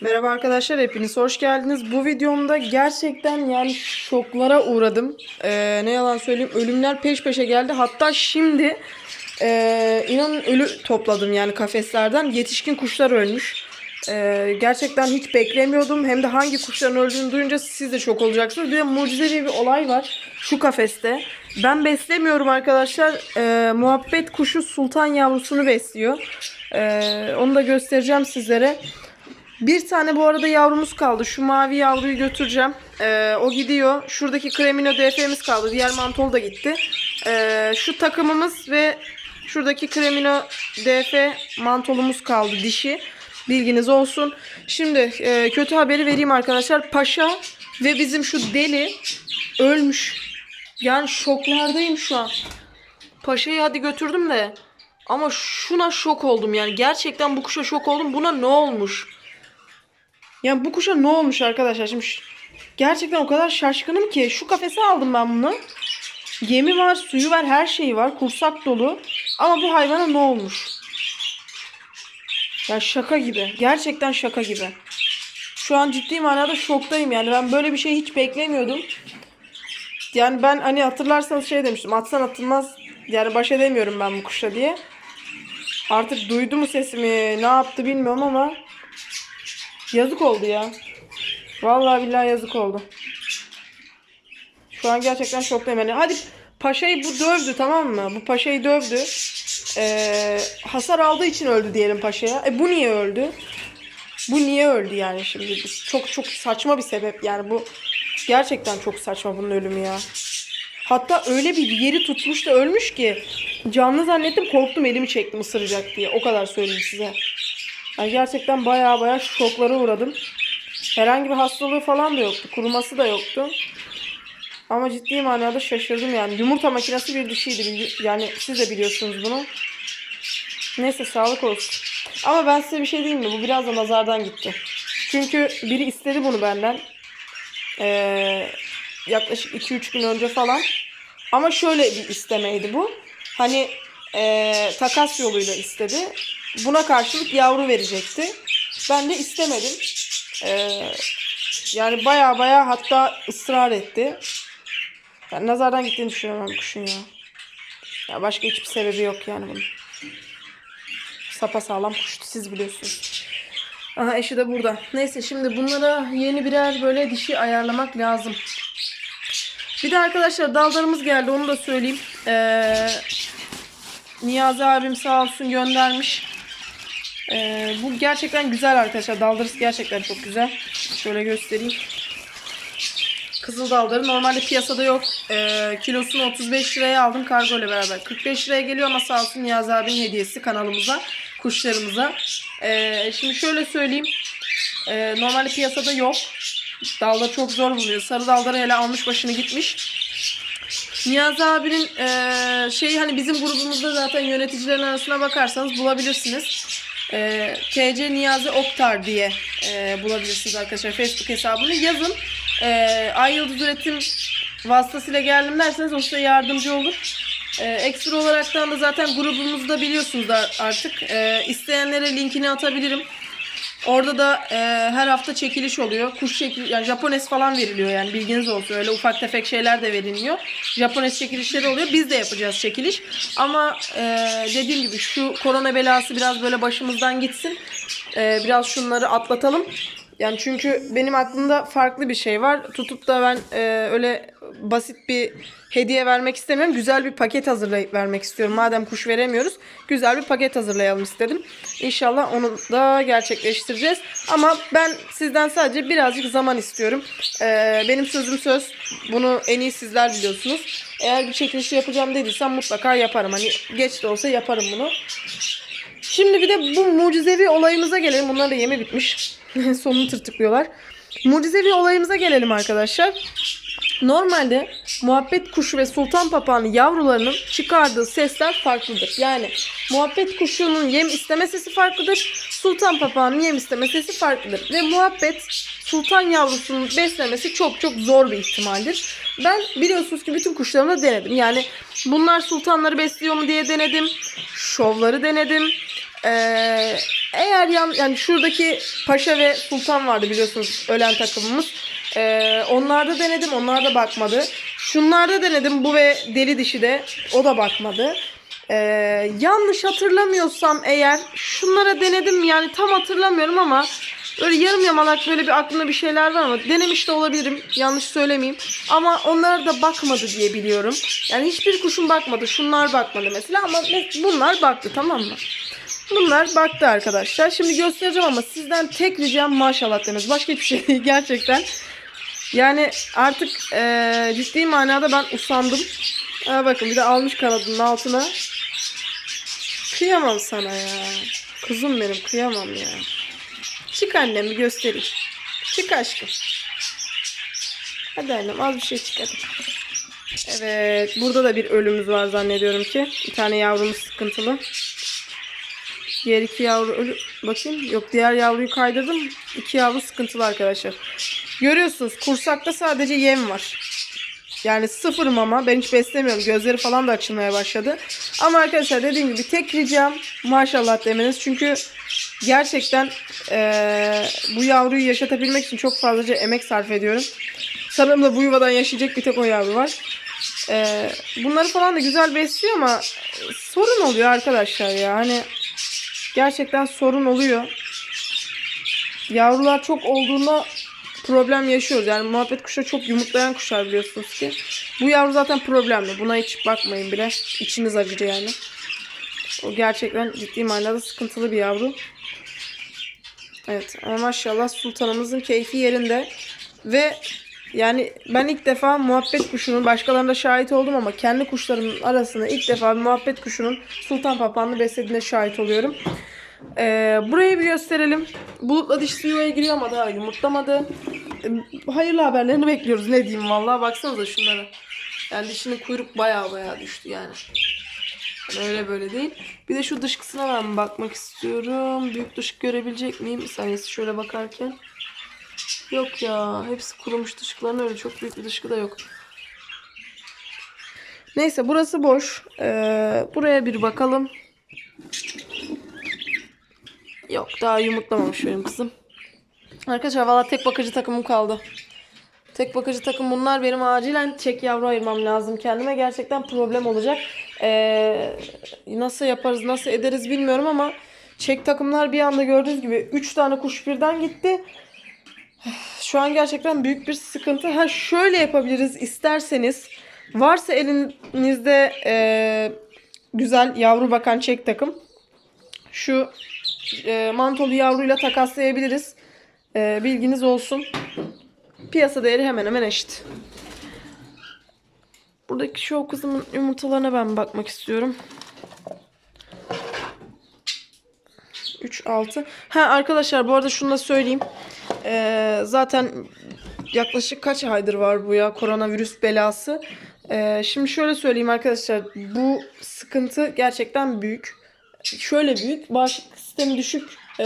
Merhaba arkadaşlar hepiniz hoş geldiniz. Bu videomda gerçekten yani şoklara uğradım. Ee, ne yalan söyleyeyim ölümler peş peşe geldi. Hatta şimdi e, inanın ölü topladım yani kafeslerden. Yetişkin kuşlar ölmüş. Ee, gerçekten hiç beklemiyordum. Hem de hangi kuşların öldüğünü duyunca siz de şok olacaksınız. Bir de mucizevi bir olay var şu kafeste. Ben beslemiyorum arkadaşlar. Ee, muhabbet kuşu sultan yavrusunu besliyor. Ee, onu da göstereceğim sizlere. Bir tane bu arada yavrumuz kaldı. Şu mavi yavruyu götüreceğim. Ee, o gidiyor. Şuradaki Cremino DF'miz kaldı. Diğer mantol da gitti. Ee, şu takımımız ve şuradaki Cremino DF mantolumuz kaldı dişi. Bilginiz olsun. Şimdi e, kötü haberi vereyim arkadaşlar. Paşa ve bizim şu deli ölmüş. Yani şoklardayım şu an. Paşa'yı hadi götürdüm de. Ama şuna şok oldum yani. Gerçekten bu kuşa şok oldum. Buna ne olmuş? Yani bu kuşa ne olmuş arkadaşlar? Şimdi gerçekten o kadar şaşkınım ki. Şu kafese aldım ben bunu. Yemi var, suyu var, her şeyi var. Kursak dolu. Ama bu hayvana ne olmuş? Ya şaka gibi. Gerçekten şaka gibi. Şu an ciddi manada şoktayım yani. Ben böyle bir şey hiç beklemiyordum. Yani ben hani hatırlarsanız şey demiştim. Atsan atılmaz. Yani baş edemiyorum ben bu kuşa diye. Artık duydu mu sesimi ne yaptı bilmiyorum ama yazık oldu ya. Vallahi billahi yazık oldu. Şu an gerçekten şoktayım. Yani hadi paşayı bu dövdü tamam mı? Bu paşayı dövdü. Ee, hasar aldığı için öldü diyelim paşaya. E bu niye öldü? Bu niye öldü yani şimdi? Çok çok saçma bir sebep yani bu gerçekten çok saçma bunun ölümü ya. Hatta öyle bir yeri tutmuş da ölmüş ki canlı zannettim korktum elimi çektim ısıracak diye. O kadar söyleyeyim size. Yani gerçekten baya baya şoklara uğradım. Herhangi bir hastalığı falan da yoktu. Kuruması da yoktu. Ama ciddi manada şaşırdım yani. Yumurta makinesi bir dişiydi. Yani siz de biliyorsunuz bunu. Neyse sağlık olsun. Ama ben size bir şey diyeyim mi? Bu biraz da nazardan gitti. Çünkü biri istedi bunu benden. Ee, yaklaşık 2-3 gün önce falan. Ama şöyle bir istemeydi bu. Hani ee, takas yoluyla istedi. Buna karşılık yavru verecekti. Ben de istemedim. Ee, yani baya baya hatta ısrar etti. Yani nazardan gittiğini düşünüyorum ben kuşun ya. Ya başka hiçbir sebebi yok yani bunun. Sapa sağlam kuştu siz biliyorsunuz. Aha eşi de burada. Neyse şimdi bunlara yeni birer böyle dişi ayarlamak lazım. Bir de arkadaşlar dallarımız geldi onu da söyleyeyim. Ee, Niyazi abim sağ olsun göndermiş. Ee, bu gerçekten güzel arkadaşlar. Daldırısı gerçekten çok güzel. Şöyle göstereyim. Kızıl dalları normalde piyasada yok. Ee, kilosunu 35 liraya aldım kargo ile beraber. 45 liraya geliyor ama sağ olsun Niyazi abinin hediyesi kanalımıza, kuşlarımıza. Ee, şimdi şöyle söyleyeyim. Ee, normalde piyasada yok. Dalları çok zor buluyor. Sarı dalları hele almış başını gitmiş. Niyazi abinin eee şeyi hani bizim grubumuzda zaten yöneticilerin arasına bakarsanız bulabilirsiniz. Eee TC Niyazi Oktar diye eee, bulabilirsiniz arkadaşlar Facebook hesabını. Yazın. Eee Ay Yıldız Üretim vasıtasıyla geldim derseniz o size yardımcı olur. Eee, ekstra olaraktan da zaten grubumuzda biliyorsunuz artık. Eee isteyenlere linkini atabilirim. Orada da e, her hafta çekiliş oluyor. Kuş çekil yani Japones falan veriliyor yani bilginiz olsun. Öyle ufak tefek şeyler de veriliyor. Japones çekilişleri oluyor. Biz de yapacağız çekiliş. Ama e, dediğim gibi şu korona belası biraz böyle başımızdan gitsin. E, biraz şunları atlatalım. Yani çünkü benim aklımda farklı bir şey var. Tutup da ben e, öyle basit bir hediye vermek istemiyorum. Güzel bir paket hazırlayıp vermek istiyorum. Madem kuş veremiyoruz, güzel bir paket hazırlayalım istedim. İnşallah onu da gerçekleştireceğiz. Ama ben sizden sadece birazcık zaman istiyorum. E, benim sözüm söz. Bunu en iyi sizler biliyorsunuz. Eğer bir çekilişi yapacağım dediysem mutlaka yaparım. Hani geç de olsa yaparım bunu. Şimdi bir de bu mucizevi olayımıza gelelim. Bunlar da yemi bitmiş. Sonunu tırtıklıyorlar. Mucizevi olayımıza gelelim arkadaşlar. Normalde muhabbet kuşu ve sultan papağanı yavrularının çıkardığı sesler farklıdır. Yani muhabbet kuşunun yem isteme sesi farklıdır. Sultan papağanın yem isteme sesi farklıdır. Ve muhabbet sultan yavrusunun beslemesi çok çok zor bir ihtimaldir. Ben biliyorsunuz ki bütün kuşlarımı denedim. Yani bunlar sultanları besliyor mu diye denedim. Şovları denedim. Ee, eğer yan, yani şuradaki Paşa ve Sultan vardı biliyorsunuz ölen takımımız. Ee, onlarda denedim. Onlar da bakmadı. Şunlarda denedim. Bu ve deli dişi de. O da bakmadı. Ee, yanlış hatırlamıyorsam eğer şunlara denedim yani tam hatırlamıyorum ama böyle yarım yamalak böyle bir aklımda bir şeyler var ama denemiş de olabilirim. Yanlış söylemeyeyim. Ama onlar da bakmadı diye biliyorum. Yani hiçbir kuşun bakmadı. Şunlar bakmadı mesela ama bunlar baktı tamam mı? Bunlar baktı arkadaşlar. Şimdi göstereceğim ama sizden tek ricam maşallah demeniz. Başka hiçbir şey değil gerçekten. Yani artık eee, ciddi manada ben usandım. Ha, bakın bir de almış kanadının altına. Kıyamam sana ya. Kuzum benim kıyamam ya. Çık annem bir göstereyim. Çık aşkım. Hadi annem az bir şey çık hadi. Evet burada da bir ölümümüz var zannediyorum ki. Bir tane yavrumuz sıkıntılı. Diğer iki yavru. Bakayım. Yok diğer yavruyu kaydırdım. İki yavru sıkıntılı arkadaşlar. Görüyorsunuz kursakta sadece yem var. Yani sıfır mama. Ben hiç beslemiyorum. Gözleri falan da açılmaya başladı. Ama arkadaşlar dediğim gibi tek ricam maşallah demeniz. Çünkü gerçekten eee, bu yavruyu yaşatabilmek için çok fazlaca emek sarf ediyorum. Sanırım da bu yuvadan yaşayacak bir tek o yavru var. Eee, bunları falan da güzel besliyor ama sorun oluyor arkadaşlar ya. Hani gerçekten sorun oluyor. Yavrular çok olduğunda problem yaşıyoruz. Yani muhabbet kuşları çok yumurtlayan kuşlar biliyorsunuz ki. Bu yavru zaten problemli. Buna hiç bakmayın bile. İçiniz acır yani. O gerçekten ciddi manada sıkıntılı bir yavru. Evet ama maşallah sultanımızın keyfi yerinde. Ve yani ben ilk defa muhabbet kuşunun başkalarına şahit oldum ama kendi kuşlarımın arasında ilk defa bir muhabbet kuşunun sultan papağanını beslediğine şahit oluyorum. Ee, burayı bir gösterelim. Bulutla dişisi yuvaya giriyor ama daha yumurtlamadı. Ee, hayırlı haberlerini bekliyoruz. Ne diyeyim vallahi baksanıza şunlara. Yani dişinin kuyruk baya baya düştü yani. Yani öyle böyle değil. Bir de şu dışkısına ben bakmak istiyorum. Büyük dışkı görebilecek miyim? Bir şöyle bakarken. Yok ya. Hepsi kurumuş dışkıların öyle çok büyük bir dışkı da yok. Neyse burası boş. Ee, buraya bir bakalım. Yok daha yumurtlamamış benim kızım. Arkadaşlar valla tek bakıcı takımım kaldı. Tek bakıcı takım bunlar. Benim acilen çek yavru ayırmam lazım kendime. Gerçekten problem olacak. Ee, nasıl yaparız nasıl ederiz bilmiyorum ama çek takımlar bir anda gördüğünüz gibi 3 tane kuş birden gitti. Şu an gerçekten büyük bir sıkıntı. Ha şöyle yapabiliriz isterseniz. Varsa elinizde e, güzel yavru bakan çek takım. Şu e, mantolu yavruyla takaslayabiliriz. E, bilginiz olsun. Piyasa değeri hemen hemen eşit. Buradaki şu kızımın yumurtalarına ben bakmak istiyorum. 3 6. Ha arkadaşlar bu arada şunu da söyleyeyim. Ee, zaten yaklaşık kaç aydır var bu ya koronavirüs belası. Ee, şimdi şöyle söyleyeyim arkadaşlar. Bu sıkıntı gerçekten büyük. Şöyle büyük. Bağışıklık sistemi düşük e,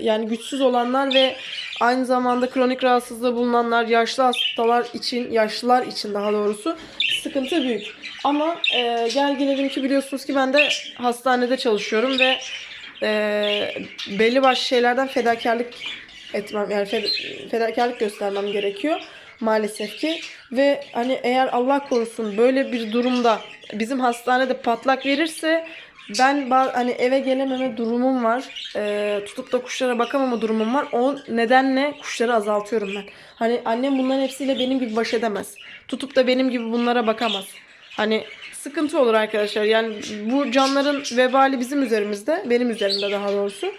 yani güçsüz olanlar ve aynı zamanda kronik rahatsızlığı bulunanlar, yaşlı hastalar için, yaşlılar için daha doğrusu sıkıntı büyük. Ama e, gel gelelim ki biliyorsunuz ki ben de hastanede çalışıyorum ve e, belli başlı şeylerden fedakarlık etmem yani fed- fedakarlık göstermem gerekiyor maalesef ki ve hani eğer Allah korusun böyle bir durumda bizim hastanede patlak verirse ben hani eve gelememe durumum var. Ee, tutup da kuşlara bakamama durumum var. O nedenle kuşları azaltıyorum ben. Hani annem bunların hepsiyle benim gibi baş edemez. Tutup da benim gibi bunlara bakamaz. Hani sıkıntı olur arkadaşlar. Yani bu canların vebali bizim üzerimizde. Benim üzerimde daha doğrusu.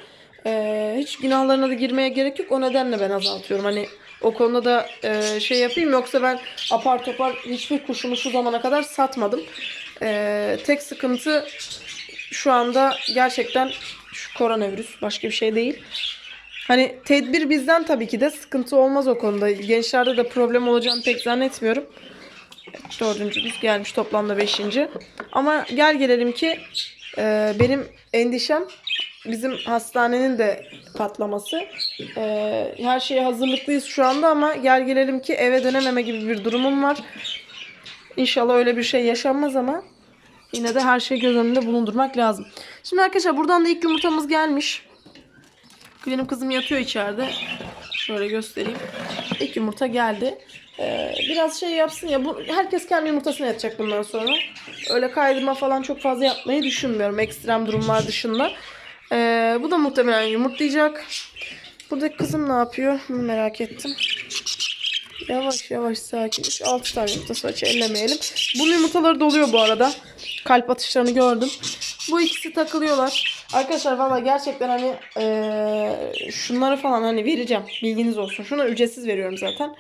Ee, hiç günahlarına da girmeye gerek yok. O nedenle ben azaltıyorum. Hani o konuda da e, şey yapayım. Yoksa ben apar topar hiçbir kuşumu şu zamana kadar satmadım. Ee, tek sıkıntı şu anda gerçekten şu koronavirüs başka bir şey değil. Hani tedbir bizden tabii ki de sıkıntı olmaz o konuda. Gençlerde de problem olacağını pek zannetmiyorum. Dördüncümüz gelmiş toplamda beşinci. Ama gel gelelim ki e, benim endişem bizim hastanenin de patlaması. E, her şeye hazırlıklıyız şu anda ama gel gelelim ki eve dönememe gibi bir durumum var. İnşallah öyle bir şey yaşanmaz ama Yine de her şeyi göz önünde bulundurmak lazım. Şimdi arkadaşlar buradan da ilk yumurtamız gelmiş. Benim kızım yatıyor içeride. Şöyle göstereyim. İlk yumurta geldi. Ee, biraz şey yapsın ya. Bu, herkes kendi yumurtasını yatacak bundan sonra. Öyle kaydırma falan çok fazla yapmayı düşünmüyorum. Ekstrem durumlar dışında. Ee, bu da muhtemelen yumurtlayacak. Buradaki kızım ne yapıyor? Bunu merak ettim. Yavaş yavaş sakin. 6 tane yumurtası var. Hiç ellemeyelim. Bunun yumurtaları doluyor bu arada. Kalp atışlarını gördüm. Bu ikisi takılıyorlar. Arkadaşlar valla gerçekten hani eee, şunları falan hani vereceğim. Bilginiz olsun. Şunları ücretsiz veriyorum zaten.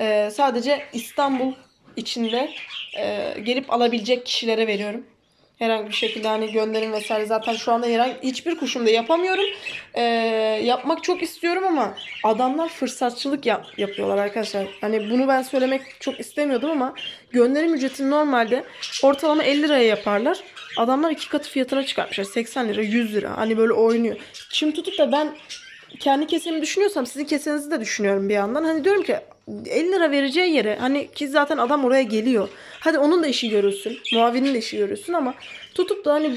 Eee, sadece İstanbul içinde eee, gelip alabilecek kişilere veriyorum. Herhangi bir şekilde hani gönderim vesaire zaten şu anda herhangi hiçbir kuşumda yapamıyorum. Eee, yapmak çok istiyorum ama adamlar fırsatçılık yap- yapıyorlar arkadaşlar. Hani bunu ben söylemek çok istemiyordum ama gönderim ücretini normalde ortalama 50 liraya yaparlar. Adamlar iki katı fiyatına çıkartmışlar. 80 lira, 100 lira. Hani böyle oynuyor. Şimdi tutup da ben kendi kesemi düşünüyorsam sizin kesenizi de düşünüyorum bir yandan. Hani diyorum ki 50 lira vereceği yere hani ki zaten adam oraya geliyor. Hadi onun da işi görülsün. Muavinin de işi görülsün ama tutup da hani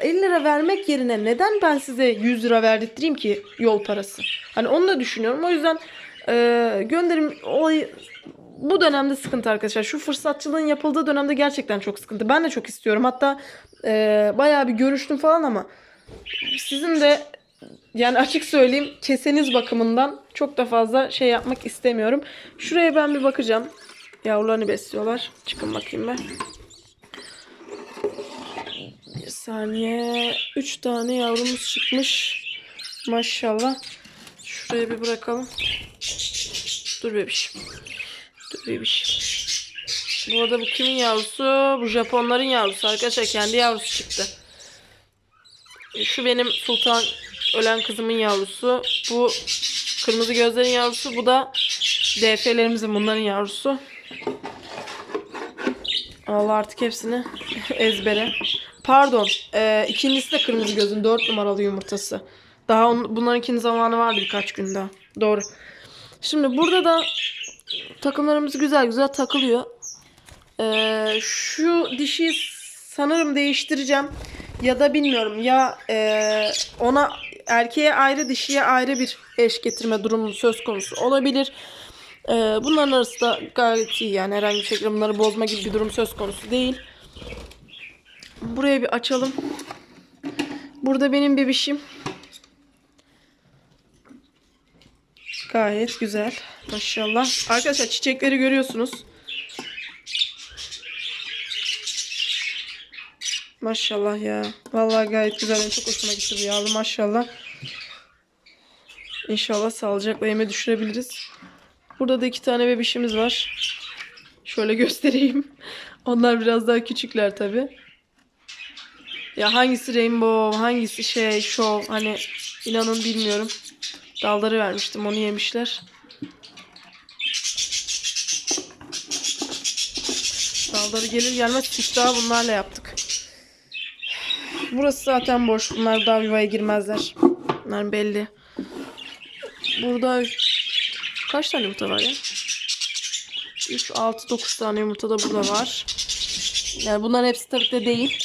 50 lira vermek yerine neden ben size 100 lira verdirttireyim ki yol parası? Hani onu da düşünüyorum. O yüzden e, gönderim olayı bu dönemde sıkıntı arkadaşlar. Şu fırsatçılığın yapıldığı dönemde gerçekten çok sıkıntı. Ben de çok istiyorum. Hatta e, bayağı bir görüştüm falan ama sizin de yani açık söyleyeyim keseniz bakımından çok da fazla şey yapmak istemiyorum. Şuraya ben bir bakacağım. Yavrularını besliyorlar. Çıkın bakayım ben. Bir saniye. Üç tane yavrumuz çıkmış. Maşallah. Şuraya bir bırakalım. Dur bebiş. Dur bebiş. Bu arada bu kimin yavrusu? Bu Japonların yavrusu arkadaşlar. Kendi yavrusu çıktı. Şu benim sultan ölen kızımın yavrusu. Bu kırmızı gözlerin yavrusu. Bu da DF'lerimizin bunların yavrusu. Allah artık hepsini ezbere. Pardon. E, ikincisi de kırmızı gözün dört numaralı yumurtası. Daha on, bunlarınkinin zamanı vardı birkaç gün daha. Doğru. Şimdi burada da takımlarımız güzel güzel takılıyor. Ee, şu dişi sanırım değiştireceğim. Ya da bilmiyorum ya e, ona erkeğe ayrı dişiye ayrı bir eş getirme durumu söz konusu olabilir. Ee, bunların arası da gayet iyi yani herhangi bir şekilde bunları bozma gibi bir durum söz konusu değil. Buraya bir açalım. Burada benim bebişim. Gayet güzel. Maşallah. Arkadaşlar çiçekleri görüyorsunuz. Maşallah ya. Vallahi gayet güzel. Çok hoşuma gitti bu yavru maşallah. İnşallah sağlıcakla yeme düşürebiliriz. Burada da iki tane bebişimiz var. Şöyle göstereyim. Onlar biraz daha küçükler tabi. Ya hangisi rainbow, hangisi şey, show hani inanın bilmiyorum. Dalları vermiştim onu yemişler. Dalları gelir gelmez siftahı bunlarla yaptık. Burası zaten boş. Bunlar daha yuvaya girmezler. Bunlar belli. Burada kaç tane yumurta var ya? 3, 6, 9 tane yumurta da burada var. Yani bunların hepsi tabii de değil.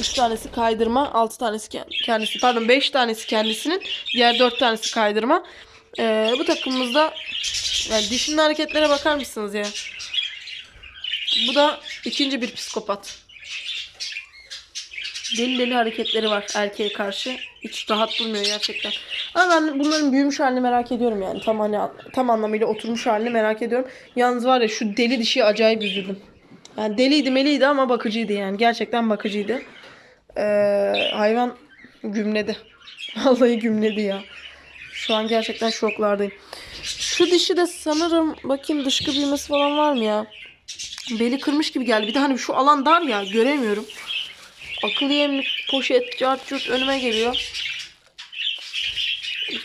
3 tanesi kaydırma, 6 tanesi ke- kendisi. Pardon 5 tanesi kendisinin. Diğer 4 tanesi kaydırma. Ee, bu takımımızda yani dişinin hareketlere bakar mısınız ya? Bu da ikinci bir psikopat. Deli deli hareketleri var erkeğe karşı. Hiç rahat durmuyor gerçekten. Ama ben bunların büyümüş halini merak ediyorum yani. Tam hani tam anlamıyla oturmuş halini merak ediyorum. Yalnız var ya şu deli dişi acayip üzüldüm. Yani deliydi meliydi ama bakıcıydı yani. Gerçekten bakıcıydı. Ee, hayvan gümledi. Vallahi gümledi ya. Şu an gerçekten şoklardayım. Şu dişi de sanırım bakayım dışkı büyümesi falan var mı ya? Beli kırmış gibi geldi. Bir de hani şu alan dar ya göremiyorum. Akıllı yemlik poşet cart curt önüme geliyor.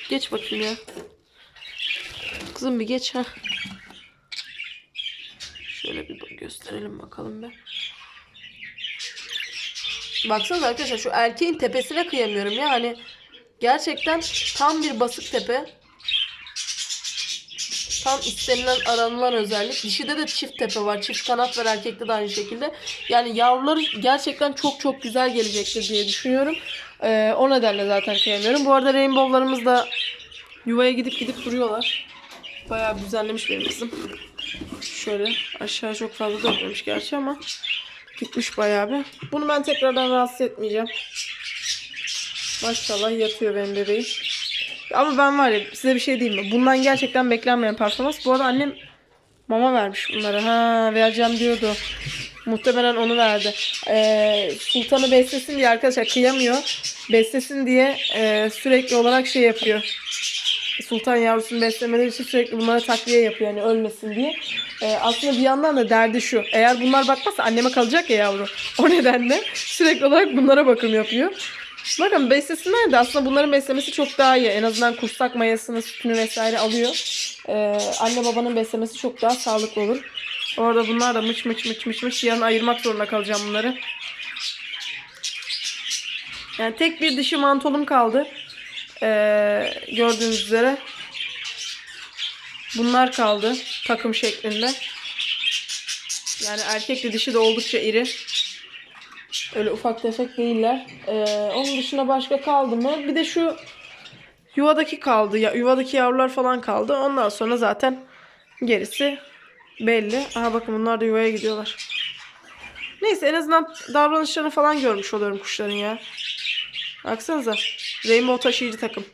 Geç bakayım ya. Kızım bir geç ha. Şöyle bir gösterelim bakalım be. Baksanıza arkadaşlar şu erkeğin tepesine kıyamıyorum ya hani gerçekten tam bir basık tepe. Tam istenilen aranılan özellik. Dişide de çift tepe var. Çift kanat var erkekte de aynı şekilde. Yani yavruları gerçekten çok çok güzel gelecektir diye düşünüyorum. Ee, o nedenle zaten kıyamıyorum. Bu arada rainbow'larımız da yuvaya gidip gidip duruyorlar. Bayağı düzenlemiş benim kızım. Şöyle aşağı çok fazla dönmemiş gerçi ama gitmiş bayağı bir. Bunu ben tekrardan rahatsız etmeyeceğim. Maşallah yatıyor benim bebeğim. Ama ben var ya size bir şey diyeyim mi? Bundan gerçekten beklenmeyen performans. Bu arada annem mama vermiş bunlara. Ha vereceğim diyordu. Muhtemelen onu verdi. Ee, Sultan'ı beslesin diye arkadaşlar kıyamıyor. Beslesin diye e, sürekli olarak şey yapıyor. Sultan yavrusunu beslemeleri için sürekli bunlara takviye yapıyor yani ölmesin diye. Ee, aslında bir yandan da derdi şu. Eğer bunlar bakmazsa anneme kalacak ya yavru. O nedenle sürekli olarak bunlara bakım yapıyor. Bakın beslesinler de aslında bunların beslemesi çok daha iyi. En azından kursak mayasını, sütünü vesaire alıyor. Ee, anne babanın beslemesi çok daha sağlıklı olur. Orada bunlar da mıç mıç mıç mıç mıç yarın ayırmak zorunda kalacağım bunları. Yani tek bir dişi mantolum kaldı. Ee, gördüğünüz üzere. Bunlar kaldı takım şeklinde. Yani erkek de dişi de oldukça iri. Öyle ufak tefek değiller. Ee, onun dışında başka kaldı mı? Bir de şu yuvadaki kaldı. Ya, yuvadaki yavrular falan kaldı. Ondan sonra zaten gerisi belli. Aha bakın bunlar da yuvaya gidiyorlar. Neyse en azından davranışlarını falan görmüş oluyorum kuşların ya. Baksanıza. Rainbow taşıyıcı takım.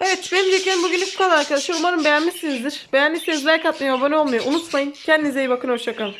Evet benim diyeceklerim bugünlük bu kadar arkadaşlar. Umarım beğenmişsinizdir. Beğendiyseniz like atmayı, abone olmayı unutmayın. Kendinize iyi bakın. Hoşçakalın.